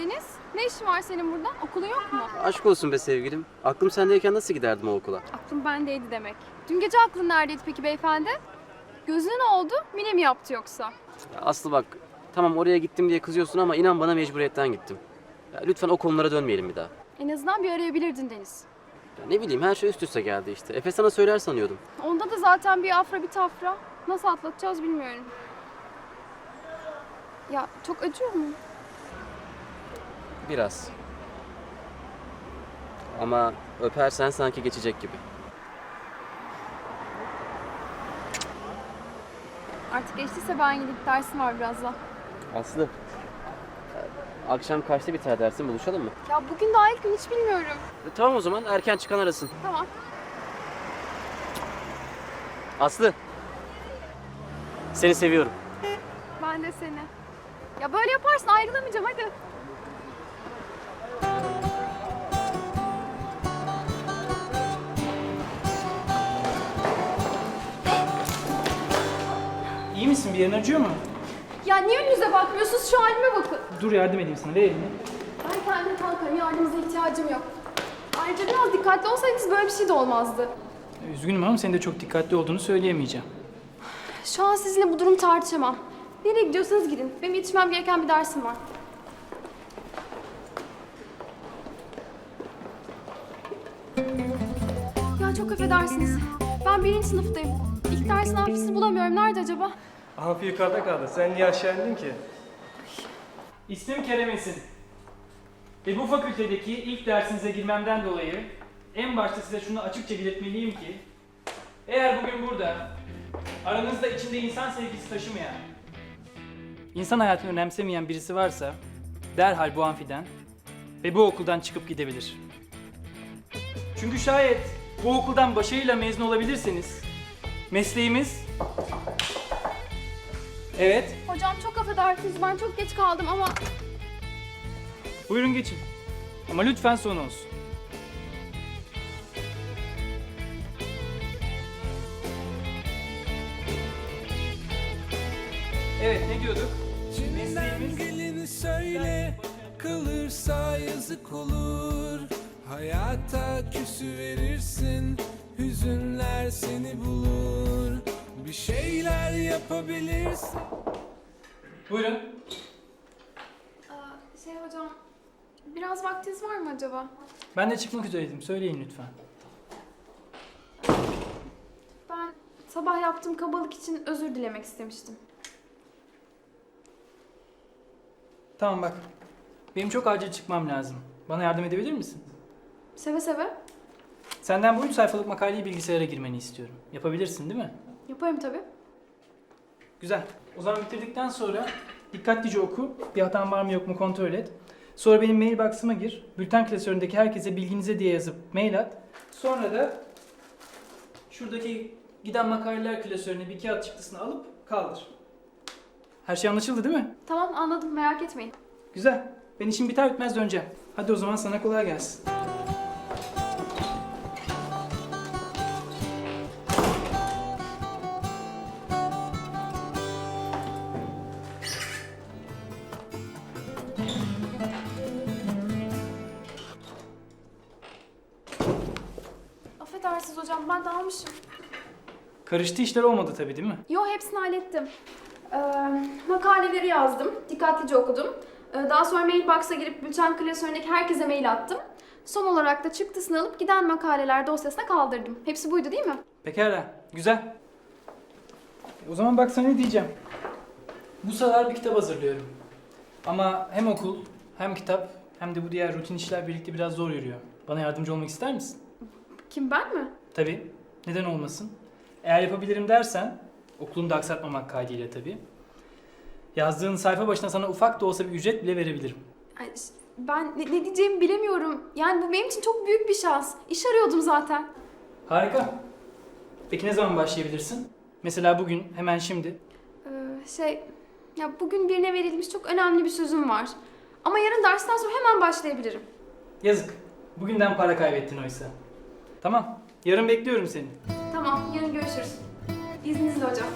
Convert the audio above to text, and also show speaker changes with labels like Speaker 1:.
Speaker 1: Deniz, ne işin var senin burada? Okulun yok mu?
Speaker 2: Aşk olsun be sevgilim. Aklım sendeyken nasıl giderdim o okula?
Speaker 1: Aklım bendeydi demek. Dün gece aklın neredeydi peki beyefendi? Gözüne ne oldu? Mine mi yaptı yoksa?
Speaker 2: Ya Aslı bak, tamam oraya gittim diye kızıyorsun ama inan bana mecburiyetten gittim. Ya lütfen o konulara dönmeyelim bir daha.
Speaker 1: En azından bir arayabilirdin Deniz.
Speaker 2: Ya ne bileyim her şey üst üste geldi işte. Efe sana söyler sanıyordum.
Speaker 1: Onda da zaten bir afra bir tafra. Nasıl atlatacağız bilmiyorum. Ya çok acıyor mu?
Speaker 2: Biraz. Ama öpersen sanki geçecek gibi.
Speaker 1: Artık geçtiyse ben gidip dersim var birazdan.
Speaker 2: Aslı, e, akşam kaçta biter dersin buluşalım mı?
Speaker 1: Ya bugün daha ilk gün hiç bilmiyorum.
Speaker 2: E, tamam o zaman erken çıkan arasın.
Speaker 1: Tamam.
Speaker 2: Aslı, seni seviyorum.
Speaker 1: Ben de seni. Ya böyle yaparsın ayrılamayacağım hadi.
Speaker 3: Misin? Bir yerin acıyor mu?
Speaker 1: Ya niye önünüze bakmıyorsunuz? Şu halime bakın.
Speaker 3: Dur yardım edeyim sana. Ver elini.
Speaker 1: Ben kendim kalkarım. Yardımınıza ihtiyacım yok. Ayrıca biraz dikkatli olsaydınız böyle bir şey de olmazdı.
Speaker 3: Üzgünüm ama senin de çok dikkatli olduğunu söyleyemeyeceğim.
Speaker 1: Şu an sizinle bu durumu tartışamam. Nereye gidiyorsanız gidin. Benim yetişmem gereken bir dersim var. Ya çok affedersiniz. Ben birinci sınıftayım. İlk dersin hafifsiz bulamıyorum. Nerede acaba?
Speaker 4: Amfi yukarıda kaldı. Sen niye aşağı indin ki?
Speaker 3: İsmim Kerem Esin. Ve bu fakültedeki ilk dersinize girmemden dolayı en başta size şunu açıkça belirtmeliyim ki eğer bugün burada aranızda içinde insan sevgisi taşımayan, insan hayatını önemsemeyen birisi varsa derhal bu amfiden ve bu okuldan çıkıp gidebilir. Çünkü şayet bu okuldan başarıyla mezun olabilirseniz mesleğimiz Evet,
Speaker 1: Hocam çok affedersiniz. Ben çok geç kaldım ama...
Speaker 3: Buyurun geçin. Ama lütfen son olsun. Evet ne diyorduk?
Speaker 5: İçinden geleni söyle Kalırsa yazık olur Hayata küsü verirsin Hüzünler seni bulur Bir şeyler yapabilirsin
Speaker 3: Buyurun.
Speaker 1: Aa, şey hocam... Biraz vaktiniz var mı acaba?
Speaker 3: Ben de çıkmak üzereydim. Söyleyin lütfen.
Speaker 1: Ben sabah yaptığım kabalık için özür dilemek istemiştim.
Speaker 3: Tamam bak. Benim çok acil çıkmam lazım. Bana yardım edebilir misin?
Speaker 1: Seve seve.
Speaker 3: Senden bu üç sayfalık makaleyi bilgisayara girmeni istiyorum. Yapabilirsin değil mi?
Speaker 1: Yaparım tabii.
Speaker 3: Güzel. O zaman bitirdikten sonra dikkatlice oku. Bir hatan var mı yok mu kontrol et. Sonra benim mailbox'ıma gir. Bülten klasöründeki herkese bilginize diye yazıp mail at. Sonra da şuradaki giden makaleler klasörüne bir kağıt çıktısını alıp kaldır. Her şey anlaşıldı değil mi?
Speaker 1: Tamam anladım merak etmeyin.
Speaker 3: Güzel. Ben işim biter bitmez döneceğim. Hadi o zaman sana kolay gelsin.
Speaker 1: Affedersiniz hocam ben dalmışım.
Speaker 3: Karıştı işler olmadı tabii değil mi?
Speaker 1: Yo hepsini hallettim. Ee, makaleleri yazdım, dikkatlice okudum. Ee, daha sonra mailbox'a girip bülten klasöründeki herkese mail attım. Son olarak da çıktısını alıp giden makaleler dosyasına kaldırdım. Hepsi buydu değil mi?
Speaker 3: Pekala. Güzel. O zaman bak sana ne diyeceğim. Bu sefer bir kitap hazırlıyorum. Ama hem okul, hem kitap, hem de bu diğer rutin işler birlikte biraz zor yürüyor. Bana yardımcı olmak ister misin?
Speaker 1: Kim ben mi?
Speaker 3: Tabii. Neden olmasın? Eğer yapabilirim dersen, okulunu da aksatmamak kaydıyla tabii. Yazdığın sayfa başına sana ufak da olsa bir ücret bile verebilirim.
Speaker 1: Ay, ş- ben ne, ne diyeceğimi bilemiyorum. Yani bu benim için çok büyük bir şans. İş arıyordum zaten.
Speaker 3: Harika. Peki ne zaman başlayabilirsin? Mesela bugün, hemen şimdi.
Speaker 1: Ee, şey, ya bugün birine verilmiş çok önemli bir sözüm var. Ama yarın dersten sonra hemen başlayabilirim.
Speaker 3: Yazık. Bugünden para kaybettin oysa. Tamam. Yarın bekliyorum seni.
Speaker 1: Tamam, yarın görüşürüz. İzninizle hocam.